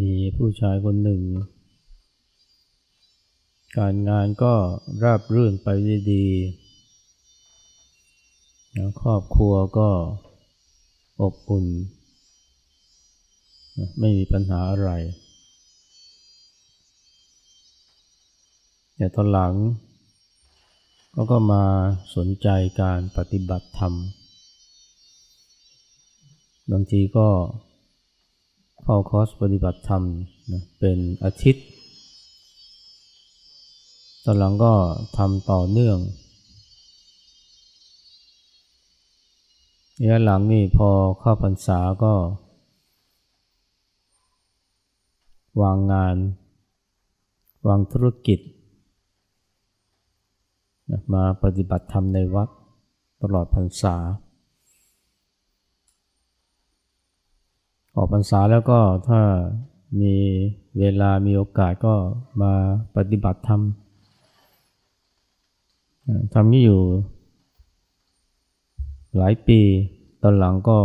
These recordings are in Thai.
มีผู้ชายคนหนึ่ง การงานก็ราบรื่นไปด้ดีนะครอบครัวก็อบอุ่น ไม่มีปัญหาอะไร แต่ตอนหลังก็ก็มาสนใจการปฏิบัติธรรม บางทีก็ เข้าคอร์สปฏิบัติธรรมนะเป็นอาทิตย์ ตอนหลังก็ทำต่อเนื่องระยะหลังนี่พอเข้าพรรษาก็ วางงาน วางธุรกิจนะมาปฏิบัติธรรมในวัดตลอดพรรษา ออกพรรษาแล้วก็ถ้ามีเวลามีโอกาสก็มาปฏิบัติธรรมทำนี้อยู่ หลายปี ตอนหลังก็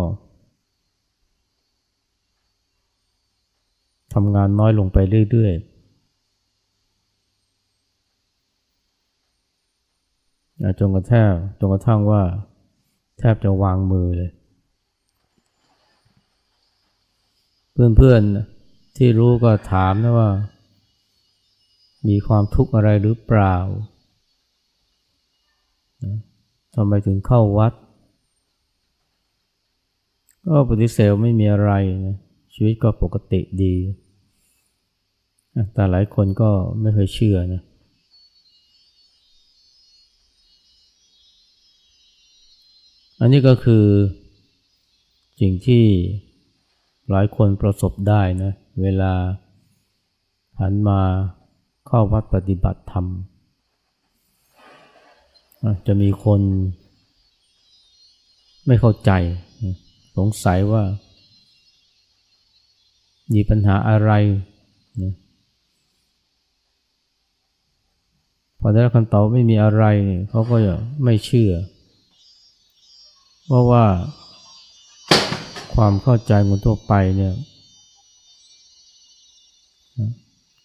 ทำงานน้อยลงไปเรื่อยๆจนกระทั่งจนกระทั่งว่า แทบจะวางมือเลย เพื่อนๆที่รู้ก็ถามนะว่า มีความทุกข์อะไรหรือเปล่าทำไมถึงเข้าวัด ก็ปฏิเสธไม่มีอะไรนะชีวิตก็ปกติดี แต่หลายคนก็ไม่เคยเชื่อนะอันนี้ก็คือสิ่งที่ หลายคนประสบได้นะเวลาหันมาเข้าวัดปฏิบัติธรรม จะมีคนไม่เข้าใจ สงสัยว่า มีปัญหาอะไรนะพอได้รับคำตอบไม่มีอะไร เขาก็จะไม่เชื่อ เพราะว่า ความเข้าใจคนทั่วไปเนี่ย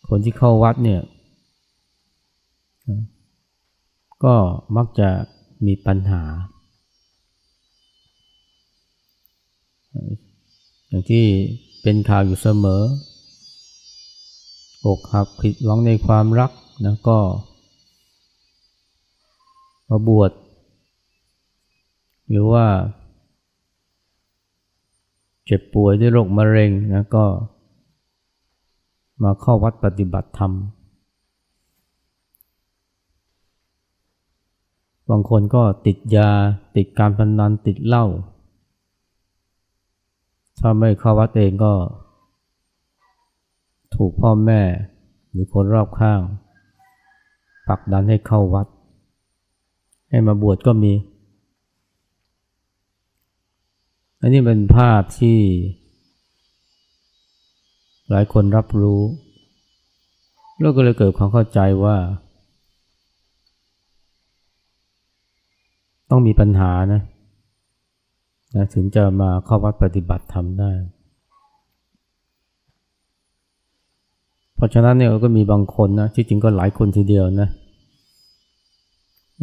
คนที่เข้าวัดเนี่ย ก็มักจะมีปัญหา อย่างที่เป็นข่าวอยู่เสมออกหักผิดหวังในความรักนะก็มาบวชหรือว่า เจ็บป่วยด้วยโรคมะเร็งนะก็ มาเข้าวัดปฏิบัติธรรม บางคนก็ติดยาติดการพนนันติดเหล้าถ้าไม่เข้าวัดเองก็ ถูกพ่อแม่หรือคนรอบข้างผลักดันให้เข้าวัด ให้มาบวชก็มี อันนี้เป็นภาพที่ หลายคนรับรู้ แล้วก็เลยเกิดความเข้าใจว่า ต้องมีปัญหานะนะถึงจะมาเข้าวัดปฏิบัติธรรมได้ เพราะฉะนั้นเนี่ยก็มีบางคนนะที่จริงก็หลายคนทีเดียวนะ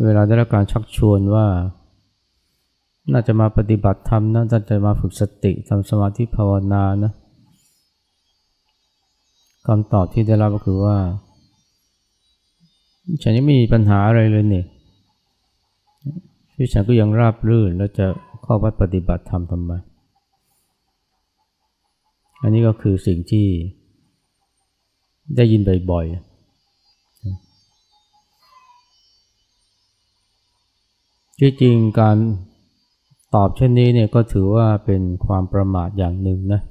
เวลาได้รับการชักชวนว่า น่าจะมาปฏิบัติธรรมนะน่าจะมาฝึกสติทำสมาธิภาวนานะคำตอบที่ได้รับก็คือว่า ฉันยังไม่มีปัญหาอะไรเลยเนี่ยชีวิตฉันก็ยังราบรื่นแล้วจะเข้าวัดปฏิบัติธรรมทำไมอันนี้ก็คือสิ่งที่ได้ยินบ่อยๆที่จริงการ ตอบเช่นนี้เนี่ยก็ถือว่าเป็นความประมาทอย่างหนึ่งนะ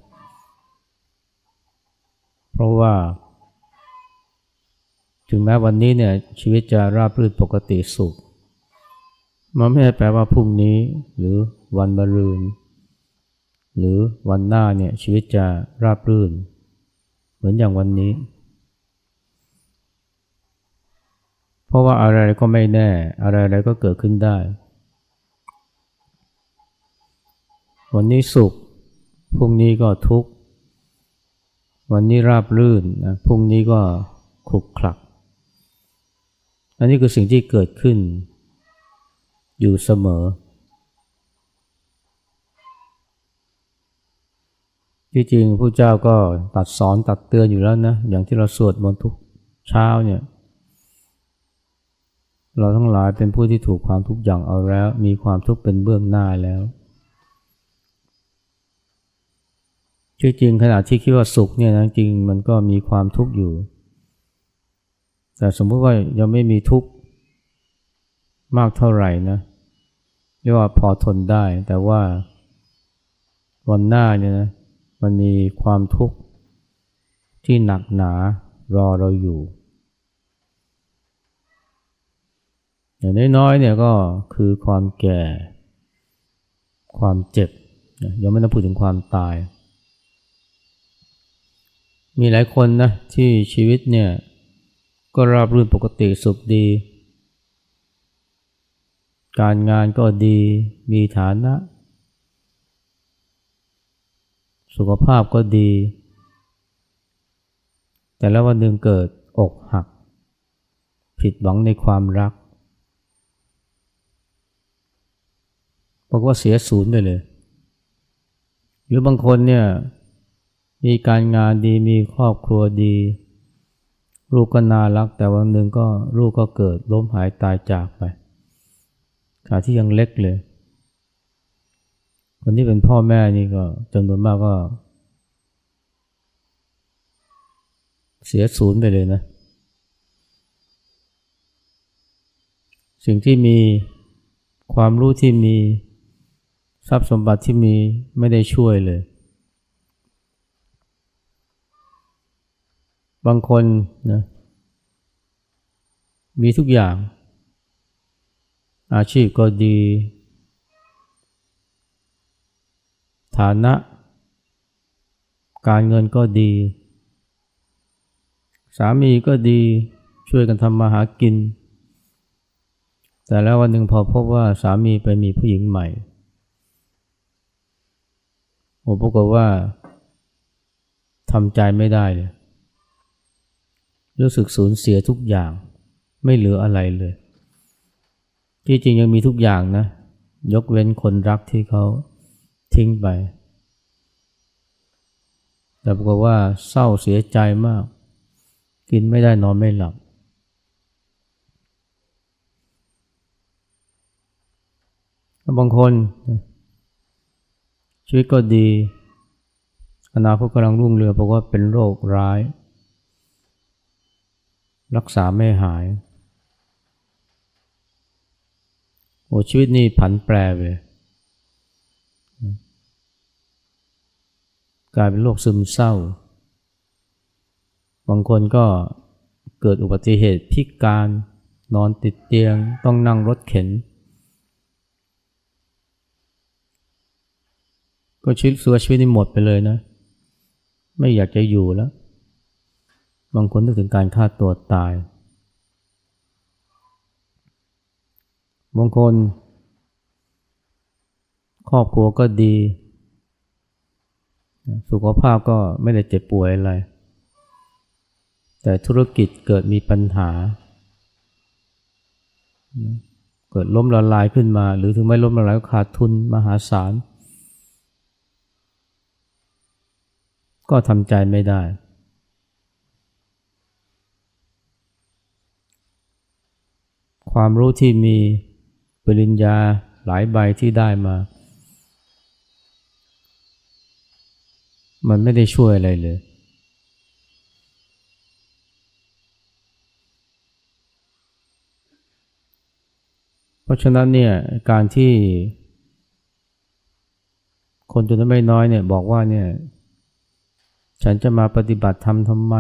เพราะว่า ถึงแม้วันนี้เนี่ยชีวิตจะราบรื่นปกติสุข มันไม่ได้แปลว่าพรุ่งนี้ หรือวันมะรืน หรือวันหน้าเนี่ยชีวิตจะราบรื่น เหมือนอย่างวันนี้ เพราะว่าอะไรก็ไม่แน่ อะไรๆก็เกิดขึ้นได้ วันนี้สุข พรุ่งนี้ก็ทุกข์ วันนี้ราบรื่นนะพรุ่งนี้ก็ขลุกขลัก อันนี้คือสิ่งที่เกิดขึ้น อยู่เสมอ ที่จริงผู้เจ้าก็ตัดสอนตัดเตือนอยู่แล้วนะ อย่างที่เราสวดมนต์ทุกเช้าเนี่ยเราทั้งหลายเป็นผู้ที่ถูกความทุกข์อย่างเอาแล้ว มีความทุกข์เป็นเบื้องหน้าแล้วที่ จริงขณะที่คิดว่าสุขเนี่ยนะจริงมันก็มีความทุกข์อยู่ แต่สมมติว่ายังไม่มีทุกข์มากเท่าไหร่นะเรียกว่าพอทนได้ แต่ว่าวันหน้าเนี่ยนะมันมีความทุกข์ที่หนักหนารอเราอยู่ อย่างน้อยๆเนี่ยก็คือความแก่ ความเจ็บยังไม่ต้องพูดถึงความตาย มีหลายคนนะที่ชีวิตเนี่ยก็ราบรื่นปกติสุขดี การงานก็ดีมีฐานะ สุขภาพก็ดี แต่แล้ววันหนึ่งเกิดอกหัก ผิดหวังในความรักบอกว่าเสียศูนย์ไปเลย หรือบางคนเนี่ย มีการงานดีมีครอบครัวดี ลูกก็น่ารักแต่วันหนึ่งก็ลูกก็เกิดล้มหายตายจากไปขณะที่ยังเล็กเลย คนที่เป็นพ่อแม่นี่ก็จำนวนมากก็ เสียศูนย์ไปเลยนะ สิ่งที่มีความรู้ที่มีทรัพย์สมบัติที่มีไม่ได้ช่วยเลย บางคนนะมีทุกอย่าง อาชีพก็ดี ฐานะ การเงินก็ดี สามีก็ดีช่วยกันทำมาหากิน แต่แล้ววันหนึ่งพอพบว่าสามีไปมีผู้หญิงใหม่โอ้ปรากฏว่าทำใจไม่ได้เลย รู้สึกสูญเสียทุกอย่าง ไม่เหลืออะไรเลย ที่จริงยังมีทุกอย่างนะ ยกเว้นคนรักที่เขาทิ้งไป แต่ปรากฏว่าเศร้าเสียใจมาก กินไม่ได้นอนไม่หลับ บางคน ชีวิตก็ดีอนาคตกำลังรุ่งเรืองเพราะว่าเป็นโรคร้าย รักษาไม่หายโอ้ชีวิตนี่ผันแปรไปกลายเป็นโรคซึมเศร้า บางคนก็เกิดอุบัติเหตุพิการนอนติดเตียง ต้องนั่งรถเข็น ก็ชีวิตสัวชีวิตนี่หมดไปเลยนะ ไม่อยากจะอยู่แล้ว บางคนนึกถึงการฆ่าตัวตาย บางคน ครอบครัวก็ดี สุขภาพก็ไม่ได้เจ็บป่วยอะไร แต่ธุรกิจเกิดมีปัญหา เกิดล้มละลายขึ้นมา หรือถึงไม่ล้มละลายก็ขาดทุนมหาศาล ก็ทำใจไม่ได้ ความรู้ที่มีปริญญาหลายใบที่ได้มา มันไม่ได้ช่วยอะไรเลย เพราะฉะนั้นเนี่ยการที่ คนจำนวนไม่น้อยเนี่ยบอกว่าเนี่ย ฉันจะมาปฏิบัติธรรมทำไม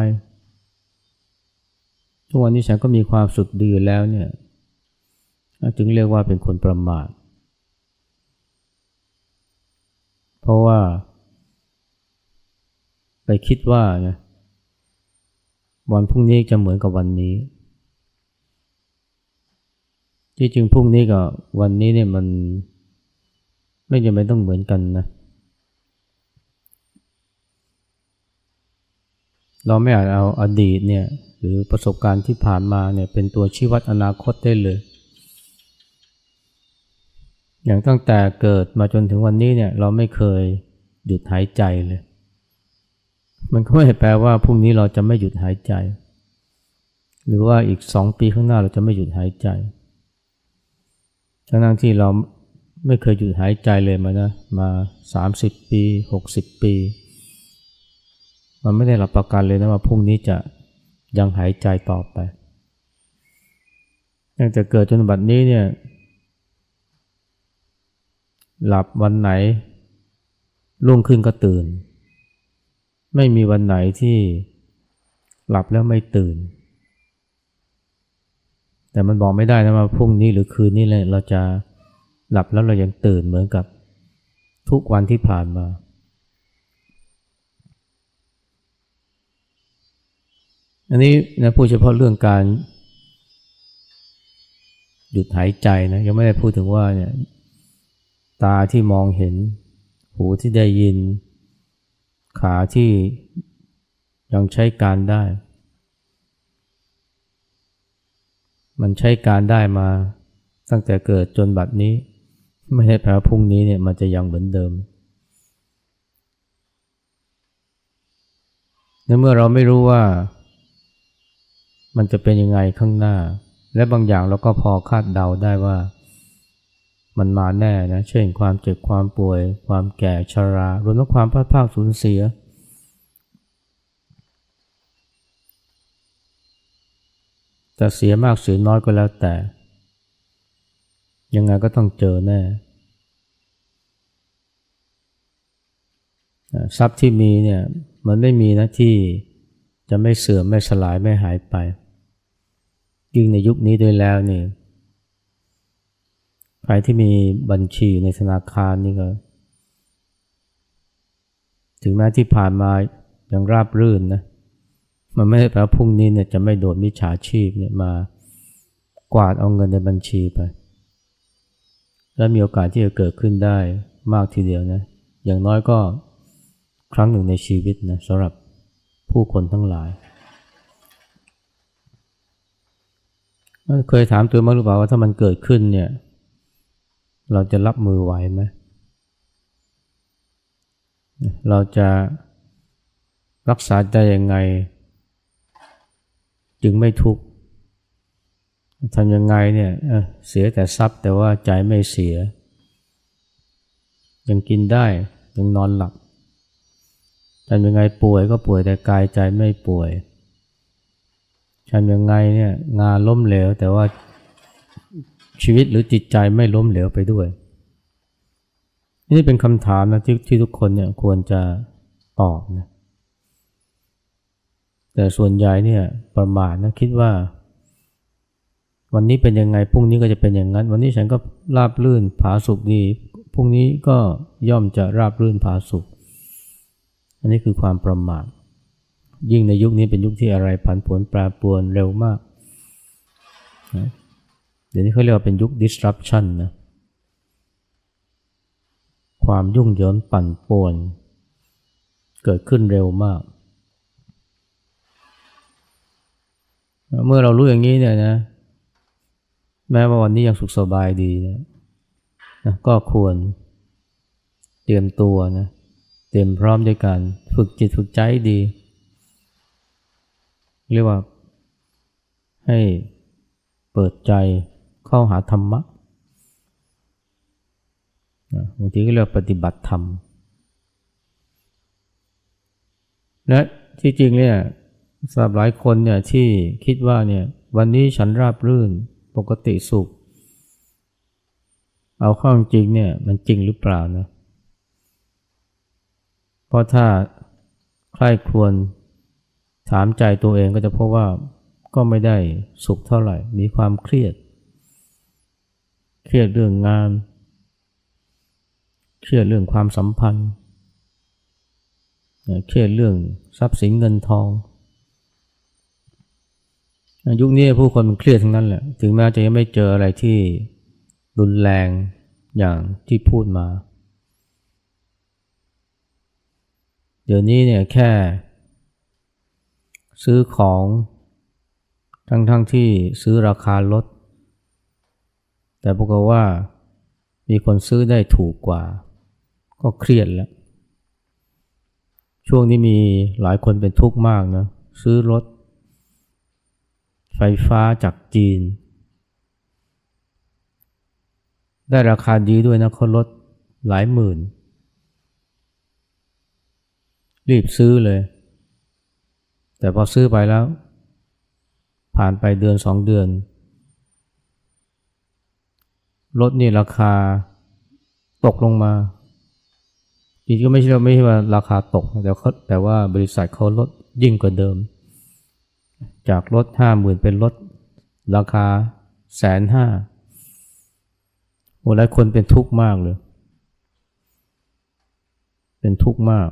ทุกวันนี้ฉันก็มีความสุขดีแล้วเนี่ย จึงเรียกว่าเป็นคนประมาท เพราะว่า ไปคิดว่านะวันพรุ่งนี้จะเหมือนกับวันนี้ ที่จริงพรุ่งนี้กับวันนี้เนี่ยมันไม่จำเป็นต้องเหมือนกันนะ เราไม่อาจเอาอดีตเนี่ยหรือประสบการณ์ที่ผ่านมาเนี่ยเป็นตัวชี้วัดอนาคตได้เลย อย่างตั้งแต่เกิดมาจนถึงวันนี้เนี่ยเราไม่เคยหยุดหายใจเลย มันก็ไม่แปลว่าพรุ่งนี้เราจะไม่หยุดหายใจ หรือว่าอีกสองปีข้างหน้าเราจะไม่หยุดหายใจ ทั้งที่เราไม่เคยหยุดหายใจเลยมานะมาสามสิบปีหกสิบปี มันไม่ได้รับประกันเลยนะว่าพรุ่งนี้จะยังหายใจต่อไปตั้งแต่เกิดจนบัดนี้เนี่ย หลับวันไหน รุ่งขึ้นก็ตื่น ไม่มีวันไหนที่หลับแล้วไม่ตื่น แต่มันบอกไม่ได้นะว่าพรุ่งนี้หรือคืนนี้เลยเราจะหลับแล้วเรายังตื่นเหมือนกับทุกวันที่ผ่านมา อันนี้นะพูดเฉพาะเรื่องการหยุดหายใจนะยังไม่ได้พูดถึงว่าเนี่ย ตาที่มองเห็น หูที่ได้ยิน ขาที่ยังใช้การได้ มันใช้การได้มาตั้งแต่เกิดจนบัดนี้ ไม่ได้แปลว่าพรุ่งนี้เนี่ยมันจะยังเหมือนเดิมในเมื่อเราไม่รู้ว่า มันจะเป็นยังไงข้างหน้า และบางอย่างเราก็พอคาดเดาได้ว่า มันมาแน่นะ เช่นความเจ็บความป่วย ความแก่ชรารวมทั้งความพลาดพลาดสูญเสียแต่เสียมากเสียน้อยก็แล้วแต่ ยังไงก็ต้องเจอแน่ ทรัพย์ที่มีเนี่ยมันไม่มีนะที่จะไม่เสื่อมไม่สลายไม่หายไป ยิ่งในยุคนี้ด้วยแล้วเนี่ ใครที่มีบัญชีในธนาคารนี่ก็ ถึงแม้ที่ผ่านมายังราบรื่นนะ มันไม่ได้แปลว่าพรุ่งนี้เนี่ยจะไม่โดนมิจฉาชีพเนี่ยมากวาดเอาเงินในบัญชีไป และมีโอกาสที่จะเกิดขึ้นได้มากทีเดียวนะ อย่างน้อยก็ครั้งหนึ่งในชีวิตนะสำหรับผู้คนทั้งหลาย เคยถามตัวมั้งหรือเปล่าว่าถ้ามันเกิดขึ้นเนี่ย เราจะรับมือไหวไหมเราจะรักษาใจยังไง จึงไม่ทุกข์ทำยังไงเนี่ยเสียแต่ทรัพย์แต่ว่าใจไม่เสีย ยังกินได้ยังนอนหลับทำยังไงป่วยก็ป่วยแต่กายใจไม่ป่วยทำยังไงเนี่ยงานล้มเหลวแต่ว่า ชีวิตหรือจิตใจไม่ล้มเหลวไปด้วย นี่เป็นคำถามนะที่ที่ทุกคนเนี่ยควรจะตอบนะแต่ส่วนใหญ่เนี่ยประมาทนะคิดว่า วันนี้เป็นยังไงพรุ่งนี้ก็จะเป็นอย่างนั้น วันนี้ฉันก็ราบรื่นผาสุกดีพรุ่งนี้ก็ย่อมจะราบรื่นผาสุกอันนี้คือความประมาทยิ่งในยุคนี้เป็นยุคที่อะไรผันผวนแปรปรวนเร็วมาก เดี๋ยวนี้เขาเรียกว่าเป็นยุค disruption นะความยุ่งเหยิงปั่นป่วน เกิดขึ้นเร็วมาก เมื่อเรารู้อย่างนี้เนี่ยนะ แม้ว่าวันนี้ยังสุขสบายดีนะนะก็ควรเตรียมตัวนะเตรียมพร้อมด้วยการฝึกจิตฝึกใจดี เรียกว่าให้เปิดใจ เข้าหาธรรมะบางทีก็เรียกปฏิบัติธรรม และที่จริงเนี่ยสำหรับหลายคนเนี่ยที่คิดว่าเนี่ยวันนี้ฉันราบรื่นปกติสุข เอาข้อจริงเนี่ยมันจริงหรือเปล่านะเพราะถ้าใครควรถามใจตัวเองก็จะพบว่าก็ไม่ได้สุขเท่าไหร่ มีความเครียด เครียดเรื่องงาน เครียดเรื่องความสัมพันธ์ เครียดเรื่องทรัพย์สินเงินทอง ยุคนี้ผู้คนมันเครียดทั้งนั้นแหละ ถึงแม้จะยังไม่เจออะไรที่รุนแรงอย่างที่พูดมา เดี๋ยวนี้เนี่ยแค่ซื้อของทั้งๆทที่ซื้อราคาลด แต่ปรากฏว่ามีคนซื้อได้ถูกกว่า ก็เครียดแล้ว ช่วงนี้มีหลายคนเป็นทุกข์มากนะ ซื้อรถ ไฟฟ้าจากจีน ได้ราคาดีด้วยนะเขาลดหลายหมื่น รีบซื้อเลย แต่พอซื้อไปแล้ว ผ่านไปเดือนสองเดือน รถนี่ราคาตกลงมาจริงก็ไม่ใช่ไม่ใช่ว่าราคาตกแต่เขาแต่ว่าบริษัทเขาลดยิ่งกว่าเดิม จากลดห้าหมื่นเป็นลดราคาแสนห้าโอ้หลายคนเป็นทุกข์มากเลย เป็นทุกข์มาก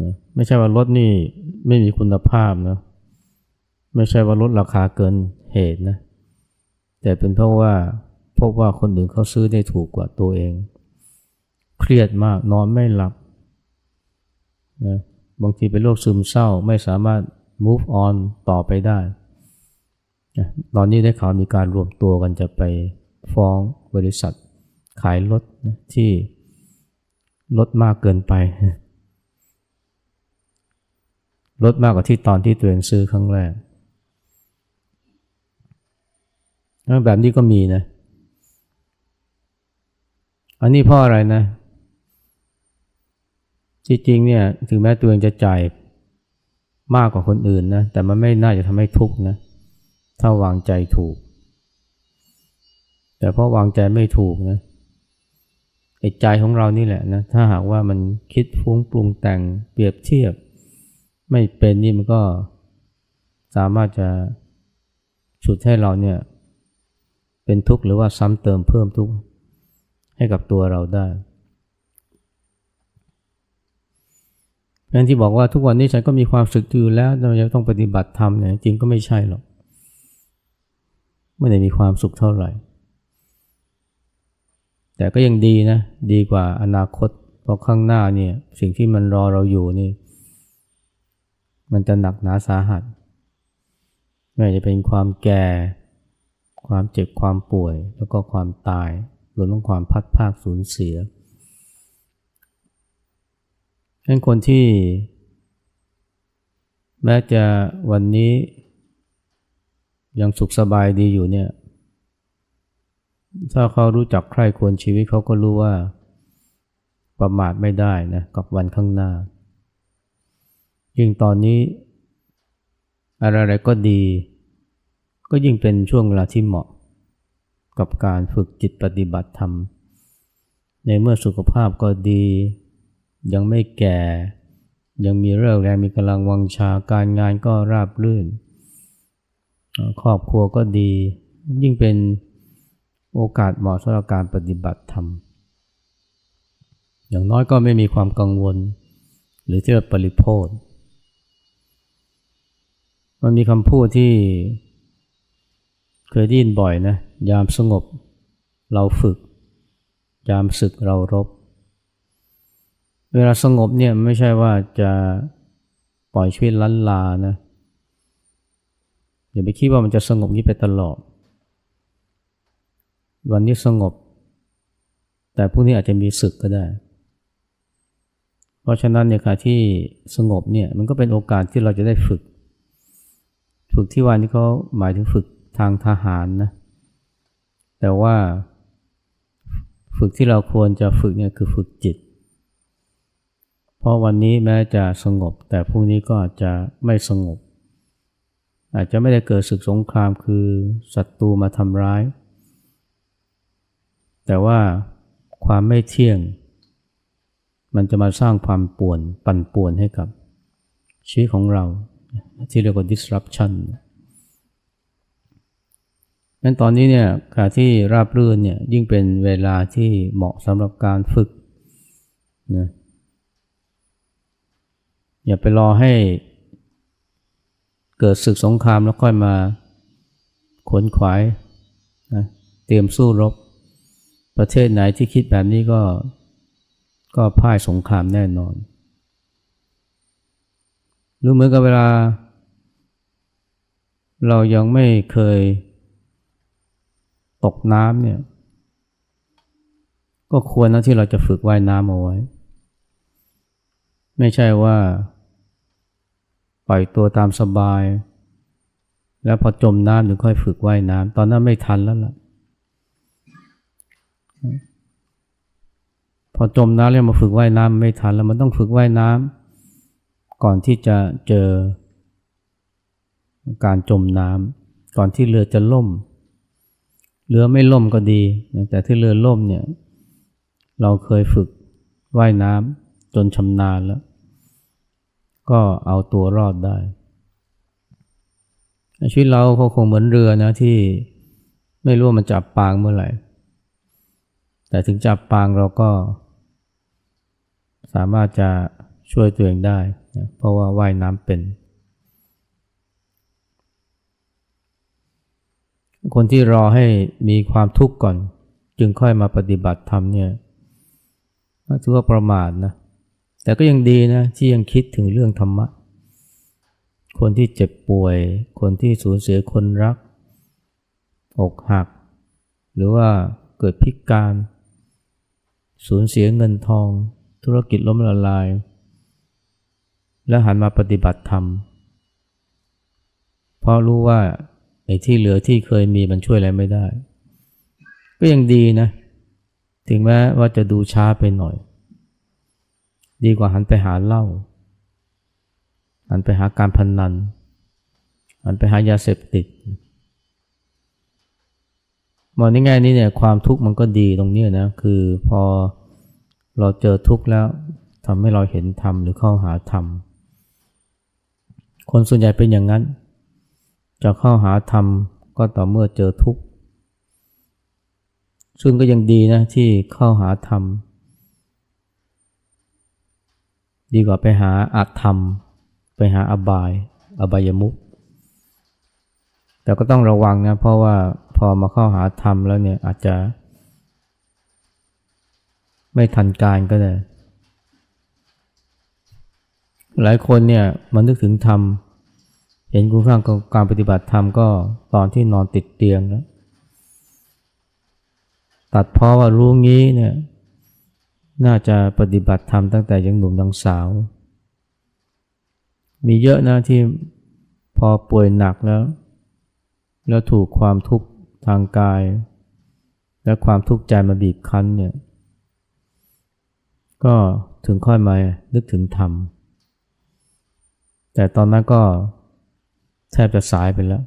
นะไม่ใช่ว่ารถนี่ไม่มีคุณภาพนะไม่ใช่ว่าลดราคาเกินเหตุนะแต่เป็นเพราะว่า พบว่าคนอื่นเขาซื้อได้ถูกกว่าตัวเอง เครียดมากนอนไม่หลับนะบางทีเป็นโรคซึมเศร้าไม่สามารถ move on ต่อไปได้นะตอนนี้ได้ข่าวมีการรวมตัวกันจะไปฟ้องบริษัท ขายรถนะที่ลดมากเกินไป ลดมากกว่าที่ตอนที่ตัวเองซื้อครั้งแรก แบบนี้ก็มีนะ อันนี้เพราะอะไรนะ จริงๆเนี่ยถึงแม้ตัวเองจะจ่ายมากกว่าคนอื่นนะแต่มันไม่น่าจะทำให้ทุกข์นะถ้าวางใจถูก แต่เพราะวางใจไม่ถูกนะไอ้ใจของเรานี่แหละนะถ้าหากว่ามันคิดฟุ้งปรุงแต่งเปรียบเทียบ ไม่เป็นนี่มันก็สามารถจะฉุดให้เราเนี่ยเป็นทุกข์หรือว่าซ้ำเติมเพิ่มทุกข์ ให้กับตัวเราได้อย่างที่บอกว่าทุกวันนี้ฉันก็มีความสึกอยู่แล้วทำไมจะต้องปฏิบัติธรรมเนี่ยจริงก็ไม่ใช่หรอก ไม่ได้มีความสุขเท่าไหร่ แต่ก็ยังดีนะ ดีกว่าอนาคต เพราะข้างหน้าเนี่ยสิ่งที่มันรอเราอยู่นี่ มันจะหนักหนาสาหัส ไม่ว่าจะเป็นความแก่ ความเจ็บความป่วยแล้วก็ความตาย รวมทั้งความพัดภาคสูญเสียฉะนั้นคนที่ แม้จะวันนี้ยังสุขสบายดีอยู่เนี่ย ถ้าเขารู้จักใครควรชีวิตเขาก็รู้ว่าประมาทไม่ได้นะกับวันข้างหน้า ยิ่งตอนนี้อะไรๆก็ดี ก็ยิ่งเป็นช่วงเวลาที่เหมาะ กับการฝึกจิตปฏิบัติธรรม ในเมื่อสุขภาพก็ดี ยังไม่แก่ ยังมีเรื่องแรงมีกำลังวังชาการงานก็ราบรื่น ครอบครัวก็ดี ยิ่งเป็นโอกาสเหมาะสำหรับการปฏิบัติธรรม อย่างน้อยก็ไม่มีความกังวล หรือที่เราปริโภทมันมีคำพูดที่ เคยได้ยินบ่อยนะ ยามสงบ เราฝึก ยามศึกเรารบ เวลาสงบเนี่ยไม่ใช่ว่าจะปล่อยชีวิตลันลานะอย่าไปคิดว่ามันจะสงบนี้ไปตลอด วันนี้สงบ แต่พรุ่งนี้อาจจะมีศึกก็ได้ เพราะฉะนั้นเนี่ยค่ะที่สงบเนี่ยมันก็เป็นโอกาสที่เราจะได้ฝึก ฝึกที่วันนี้เขาหมายถึงฝึก ทางทหารนะแต่ว่าฝึกที่เราควรจะฝึกเนี่ยคือฝึกจิต เพราะวันนี้แม้จะสงบ แต่พรุ่งนี้ก็อาจจะไม่สงบ อาจจะไม่ได้เกิดศึกสงครามคือศัตรูมาทำร้าย แต่ว่าความไม่เที่ยง มันจะมาสร้างความป่วนปั่นป่วนให้กับชีวิตของเรา ที่เรียกว่า disruption นั้นตอนนี้เนี่ยขารที่ราบรื่นเนี่ยยิ่งเป็นเวลาที่เหมาะสำหรับการฝึกนะอย่าไปรอให้เกิดศึกสงครามแล้วค่อยมาขนขวายนะเตรียมสู้รบ ประเทศไหนที่คิดแบบนี้ก็ก็พ่ายสงครามแน่นอนรือเหมือนกับเวลา เรายังไม่เคย ตกน้ำเนี่ย ก็ควรนะที่เราจะฝึกว่ายน้ำเอาไว้ ไม่ใช่ว่า ปล่อยตัวตามสบาย แล้วพอจมน้ำถึงค่อยฝึกว่ายน้ำตอนนั้นไม่ทันแล้วล่ะ พอจมน้ำแล้วมาฝึกว่ายน้ำไม่ทันแล้วมันต้องฝึกว่ายน้ำก่อนที่จะเจอการจมน้ำก่อนที่เรือจะล่ม เรือไม่ล่มก็ดี แต่ที่เรือล่มเนี่ย เราเคยฝึกว่ายน้ำจนชำนาญแล้ว ก็เอาตัวรอดได้ ชีวิตเราก็คงเหมือนเรือนะที่ไม่รู้มันจับปางเมื่อไหร่ แต่ถึงจับปางเราก็สามารถจะช่วยตัวเองได้นะเพราะว่าว่ายน้ำเป็น คนที่รอให้มีความทุกข์ก่อน จึงค่อยมาปฏิบัติธรรมเนี่ยถือว่าประมาทนะ แต่ก็ยังดีนะที่ยังคิดถึงเรื่องธรรมะ คนที่เจ็บป่วย คนที่สูญเสียคนรัก อกหัก หรือว่าเกิดพิการ สูญเสียเงินทอง ธุรกิจล้มละลาย แล้วหันมาปฏิบัติธรรม เพราะรู้ว่า ไอ้ที่เหลือที่เคยมีมันช่วยอะไรไม่ได้ ก็ยังดีนะ ถึงแม้ว่าจะดูช้าไปหน่อย ดีกว่าหันไปหาเหล้าหันไปหาการพนนัน หันไปหายาเสพติดมองในแง่นี้เนี่ยความทุกข์มันก็ดีตรงนี้นะ คือพอเราเจอทุกข์แล้วทำให้เราเห็นธรรมหรือเข้าหาธรรม คนส่วนใหญ่เป็นอย่างนั้น จะเข้าหาธรรมก็ต่อเมื่อเจอทุกข์ ซึ่งก็ยังดีนะที่เข้าหาธรรม ดีกว่าไปหาอาธรรม ไปหาอบาย อบายมุขแต่ก็ต้องระวังนะเพราะว่าพอมาเข้าหาธรรมแล้วเนี่ยอาจจะ ไม่ทันการก็ได้ หลายคนเนี่ยมันนึกถึงธรรม เห็นคุณค่าของการปฏิบัติธรรมก็ตอนที่นอนติดเตียงแล้วตัดเพราะว่ารู้งี้เนี่ยน่าจะปฏิบัติธรรมตั้งแต่ยังหนุ่มยังสาว มีเยอะนะที่พอป่วยหนักแล้ว แล้วถูกความทุกข์ทางกาย และความทุกข์ใจมาบีบคั้นเนี่ยก็ถึงค่อยมานึกถึงธรรม แต่ตอนนั้นก็ แทบจะสายไปแล้ว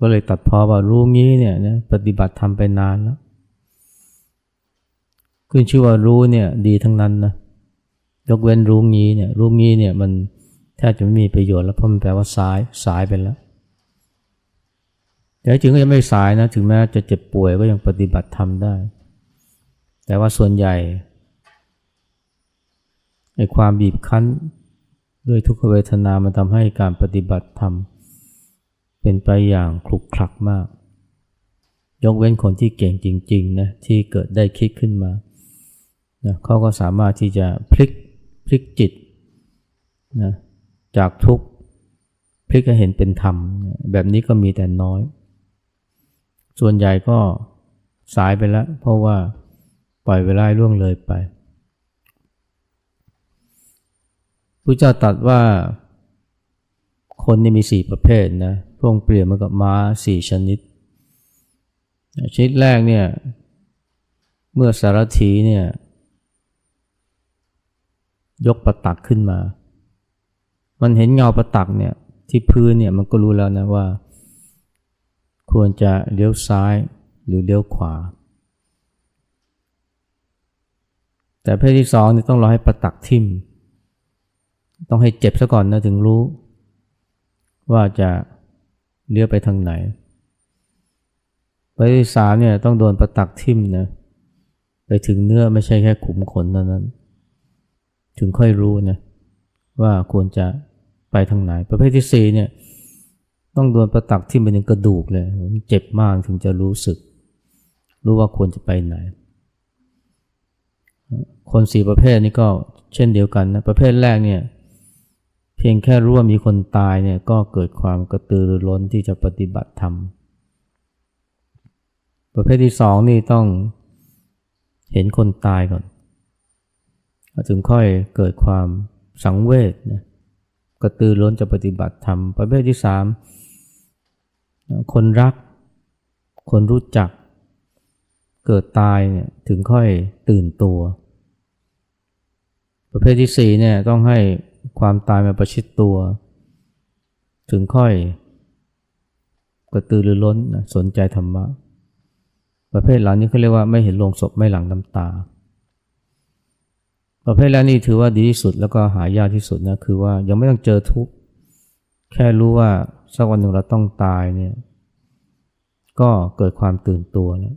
ก็เลยตัดพอว่ารู้งี้เนี่ยนะปฏิบัติทำไปนานแล้วขึ้นชื่อว่ารู้เนี่ยดีทั้งนั้นนะยกเว้นรู้งี้เนี่ยรู้งี้เนี่ยมันแทบจะไม่มีประโยชน์แล้วเพราะมันแปลว่าสายสายไปแล้วแต่จริงก็ยังไม่สายนะถึงแม้จะเจ็บป่วยก็ยังปฏิบัติทำได้ แต่ว่าส่วนใหญ่ในความบีบคั้น ด้วยทุกขเวทนามันทำให้การปฏิบัติธรรม เป็นไปอย่างคลุกคลักมาก ยกเว้นคนที่เก่งจริงๆนะที่เกิดได้คิดขึ้นมานะเขาก็สามารถที่จะพลิกพลิกจิตนะจากทุกข์พลิกให้เห็นเป็นธรรม แบบนี้ก็มีแต่น้อย ส่วนใหญ่ก็สายไปแล้ว เพราะว่าปล่อยเวลาล่วงเลยไป พระเจ้าตรัสว่าคนนี่มีสี่ประเภทนะพระองเปรียบเหมือนกับม้าสี่ชนิด ชนิดแรกเนี่ยเมื่อสารถีเนี่ยยกประตักขึ้นมา มันเห็นเงาประตักเนี่ยที่พื้นเนี่ยมันก็รู้แล้วนะว่า ควรจะเลี้ยวซ้ายหรือเลี้ยวขวา แต่เพศที่สองนี่ต้องรอให้ประตักทิ่ม ต้องให้เจ็บซะก่อนนะถึงรู้ ว่าจะเลี้ยวไปทางไหนไปที่สามเนี่ยต้องโดนประตักทิ่มนะไปถึงเนื้อไม่ใช่แค่ขุมขนเท่านั้น ถึงค่อยรู้นะว่าควรจะไปทางไหน ประเภทที่สี่เนี่ยต้องโดนประตักทิ่มไปถึงกระดูกเลยเจ็บมากถึงจะรู้สึก รู้ว่าควรจะไปไหน คนสี่ประเภทนี้ก็เช่นเดียวกันนะประเภทแรกเนี่ย เพียงแค่รู้ว่ามีคนตายเนี่ยก็เกิดความกระตือรือร้นที่จะปฏิบัติธรรม ประเภทที่สองนี่ต้องเห็นคนตายก่อน ถึงค่อยเกิดความสังเวชนะกระตือร้นจะปฏิบัติธรรม ประเภทที่สามคนรัก คนรู้จัก เกิดตายเนี่ยถึงค่อยตื่นตัว ประเภทที่สี่เนี่ยต้องให้ ความตายมาประชิดตัว ถึงค่อยกระตือรือร้นสนใจธรรมะ ประเภทเหล่านี้เขาเรียกว่าไม่เห็นโลงศพไม่หลังน้ำตา ประเภทแรกนี่ถือว่าดีที่สุดแล้วก็หายากที่สุดนะคือว่ายังไม่ต้องเจอทุกข์แค่รู้ว่าสักวันหนึ่งเราต้องตายเนี่ยก็เกิดความตื่นตัวแล้ว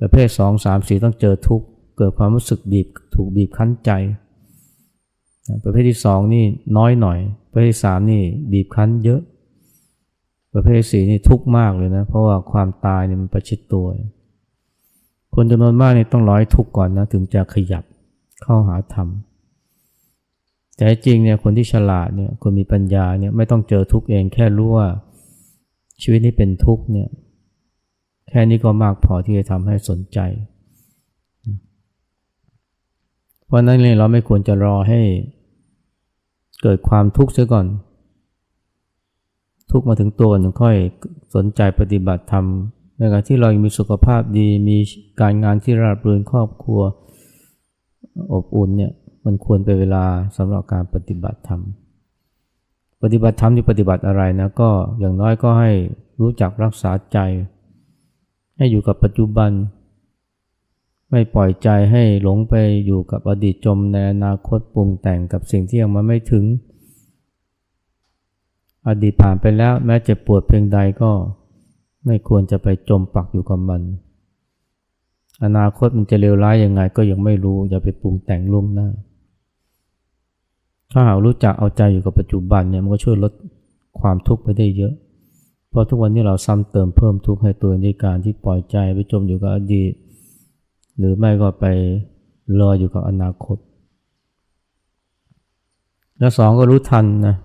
ประเภทสองสามสี่ต้องเจอทุกข์เกิดความรู้สึกบีบถูกบีบคั้นใจ ประเภทที่สองนี่น้อยหน่อย ประเภทที่สามนี่บีบคั้นเยอะ ประเภทสี่นี่ทุกข์มากเลยนะ เพราะว่าความตายเนี่ยมันประชิดตัว คนจำนวนมากนี่ต้องร้อยทุกข์ก่อนนะถึงจะขยับเข้าหาธรรม แต่จริงเนี่ยคนที่ฉลาดเนี่ยคนมีปัญญาเนี่ยไม่ต้องเจอทุกข์เองแค่รู้ว่าชีวิตนี้เป็นทุกข์เนี่ยแค่นี้ก็มากพอที่จะทำให้สนใจ เพราะนั้นเลยเราไม่ควรจะรอให้ เกิดความทุกข์เสียก่อน ทุกข์มาถึงตัวหนึ่งค่อยสนใจปฏิบัติธรรมในการที่เรายังมีสุขภาพดีมีการงานที่ราบรื่นครอบครัวอบอุ่นเนี่ยมันควรเป็นเวลาสำหรับการปฏิบัติธรรม ปฏิบัติธรรมที่ปฏิบัติอะไรนะก็อย่างน้อยก็ให้รู้จักรักษาใจ ให้อยู่กับปัจจุบัน ไม่ปล่อยใจให้หลงไปอยู่กับอดีตจมในอนาคตปรุงแต่งกับสิ่งที่ยังมาไม่ถึง อดีตผ่านไปแล้วแม้จะปวดเพียงใดก็ไม่ควรจะไปจมปักอยู่กับมัน อนาคตมันจะเลวร้ายยังไงก็ยังไม่รู้ อย่าไปปรุงแต่งล่วงหน้า ถ้าหากรู้จักเอาใจอยู่กับปัจจุบันเนี่ยมันก็ช่วยลดความทุกข์ไปได้เยอะ เพราะทุกวันนี้เราซ้ำเติมเพิ่มทุกข์ให้ตัวในการที่ปล่อยใจไปจมอยู่กับอดีต หรือไม่ก็ไปลอยอยู่กับอนาคต แล้วสองก็รู้ทันนะ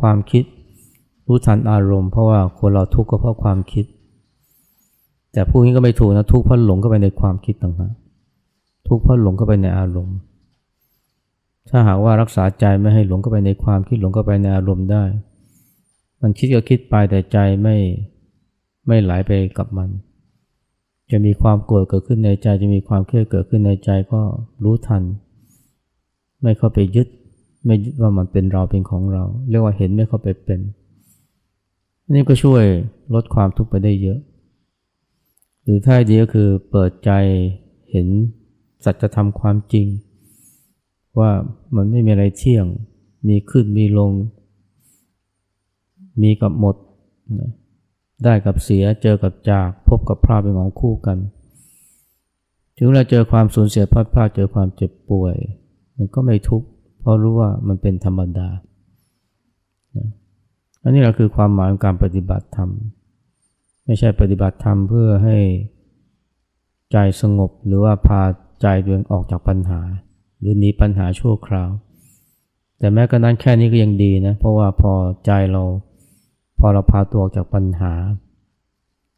ความคิด รู้ทันอารมณ์เพราะว่าคนเราทุกข์ก็เพราะความคิด แต่ผู้นี้ก็ไม่ถูกนะทุกข์เพราะหลงเข้าไปในความคิดต่างหากทุกข์เพราะหลงเข้าไปในอารมณ์ ถ้าหากว่ารักษาใจไม่ให้หลงเข้าไปในความคิดหลงเข้าไปในอารมณ์ได้ มันคิดก็คิดไปแต่ใจไม่ไม่ไหลไปกับมัน จะมีความโกรธเกิดขึ้นในใจ จะมีความเครียดเกิดขึ้นในใจก็รู้ทัน ไม่เข้าไปยึด ไม่ยึดว่ามันเป็นเราเป็นของเรา เรียกว่าเห็นไม่เข้าไปเป็นอันนี้ก็ช่วยลดความทุกข์ไปได้เยอะ หรือถ้าดีก็คือเปิดใจเห็นสัจธรรมความจริง ว่ามันไม่มีอะไรเที่ยง มีขึ้นมีลง มีกับหมด ได้กับเสียเจอกับจากพบกับพลาดเป็นของคู่กัน ถึงเราเจอความสูญเสียพลาดพลาดเจอความเจ็บป่วย มันก็ไม่ทุกข์เพราะรู้ว่ามันเป็นธรรมดาอันนี้เราคือความหมายของการปฏิบัติธรรม ไม่ใช่ปฏิบัติธรรมเพื่อให้ใจสงบหรือว่าพาใจตัวเองออกจากปัญหา หรือหนีปัญหาชั่วคราว แต่แม้กระนั้นแค่นี้ก็ยังดีนะเพราะว่าพอใจเรา อเราพาตัวออกจากปัญหา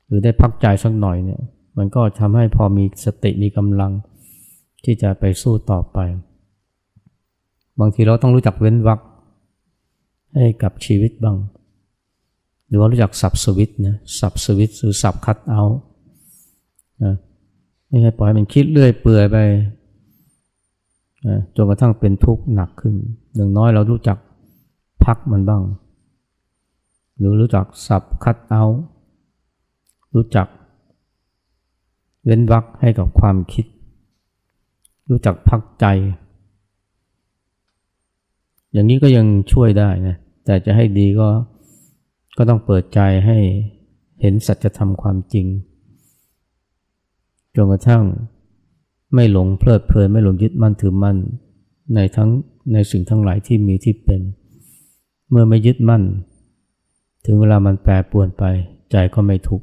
หรือได้พักใจสักหน่อยเนี่ย มันก็ทำให้พอมีสติมีกำลัง ที่จะไปสู้ต่อไป บางทีเราต้องรู้จักเว้นวรรคให้กับชีวิตบ้าง หรือว่ารู้จักสับสวิตนะสับสวิตหรือสับคัดเอานะไม่ใช่ปล่อยมันคิดเรื่อยเปื่อยไปจนกระทั่งเป็นทุกข์หนักขึ้น อย่างน้อยเรารู้จักพักมันบ้าง หรือรู้จักสับคัดเอา รู้จัก เว้นวักให้กับความคิด รู้จักพักใจ อย่างนี้ก็ยังช่วยได้นะแต่จะให้ดีก็ก็ต้องเปิดใจให้เห็นสัจธรรมความจริงจนกระทั่งไม่หลงเพลิดเพลินไม่หลงยึดมั่นถือมั่นในทั้งในสิ่งทั้งหลายที่มีที่เป็น เมื่อไม่ยึดมั่น ถึงเวลามันแปรปวนไปใจก็ไม่ทุกข์